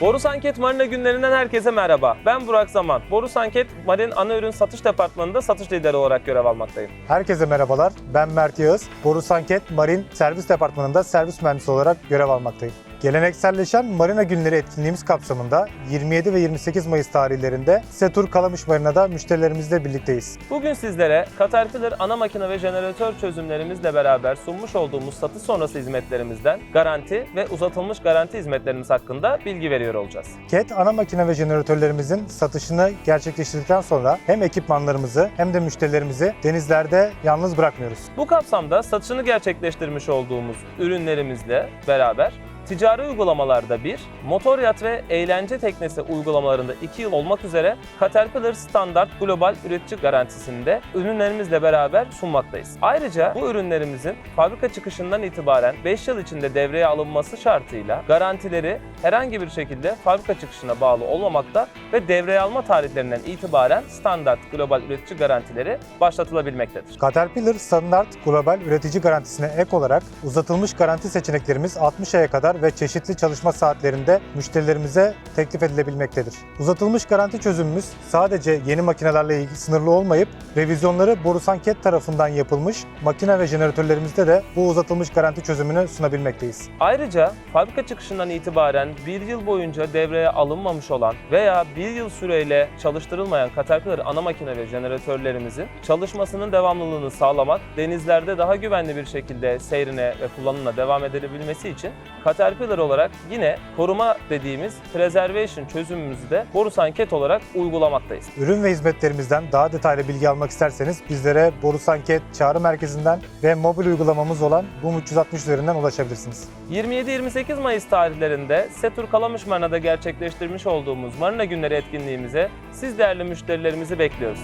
Boru Anket Marina günlerinden herkese merhaba. Ben Burak Zaman. Boru Anket Marin ana ürün satış departmanında satış lideri olarak görev almaktayım. Herkese merhabalar. Ben Mert Yağız. Boru Sanket Marin Servis Departmanı'nda servis mühendisi olarak görev almaktayım. Gelenekselleşen Marina Günleri etkinliğimiz kapsamında 27 ve 28 Mayıs tarihlerinde Setur Kalamış Marina'da müşterilerimizle birlikteyiz. Bugün sizlere Caterpillar ana makine ve jeneratör çözümlerimizle beraber sunmuş olduğumuz satış sonrası hizmetlerimizden garanti ve uzatılmış garanti hizmetlerimiz hakkında bilgi veriyor olacağız. CAT ana makine ve jeneratörlerimizin satışını gerçekleştirdikten sonra hem ekipmanlarımızı hem de müşterilerimizi denizlerde yalnız bırakmıyoruz. Bu kapsamda satışını gerçekleştirmiş olduğumuz ürünlerimizle beraber ticari uygulamalarda bir, motor yat ve eğlence teknesi uygulamalarında 2 yıl olmak üzere Caterpillar Standart Global Üretici Garantisinde ürünlerimizle beraber sunmaktayız. Ayrıca bu ürünlerimizin fabrika çıkışından itibaren 5 yıl içinde devreye alınması şartıyla garantileri herhangi bir şekilde fabrika çıkışına bağlı olmamakta ve devreye alma tarihlerinden itibaren standart global üretici garantileri başlatılabilmektedir. Caterpillar Standart Global Üretici Garantisine ek olarak uzatılmış garanti seçeneklerimiz 60 aya kadar ve çeşitli çalışma saatlerinde müşterilerimize teklif edilebilmektedir. Uzatılmış garanti çözümümüz sadece yeni makinelerle ilgili sınırlı olmayıp revizyonları Borusan Ket tarafından yapılmış makine ve jeneratörlerimizde de bu uzatılmış garanti çözümünü sunabilmekteyiz. Ayrıca fabrika çıkışından itibaren bir yıl boyunca devreye alınmamış olan veya bir yıl süreyle çalıştırılmayan Caterpillar ana makine ve jeneratörlerimizin çalışmasının devamlılığını sağlamak, denizlerde daha güvenli bir şekilde seyrine ve kullanımına devam edilebilmesi için Caterpillar olarak yine koruma dediğimiz preservation çözümümüzü de Borusan Ket olarak uygulamaktayız. Ürün ve hizmetlerimizden daha detaylı bilgi almak isterseniz bizlere Borusan Ket çağrı merkezinden ve mobil uygulamamız olan BUM 360 üzerinden ulaşabilirsiniz. 27-28 Mayıs tarihlerinde Setur Kalamış Marina'da gerçekleştirmiş olduğumuz Marina Günleri etkinliğimize siz değerli müşterilerimizi bekliyoruz.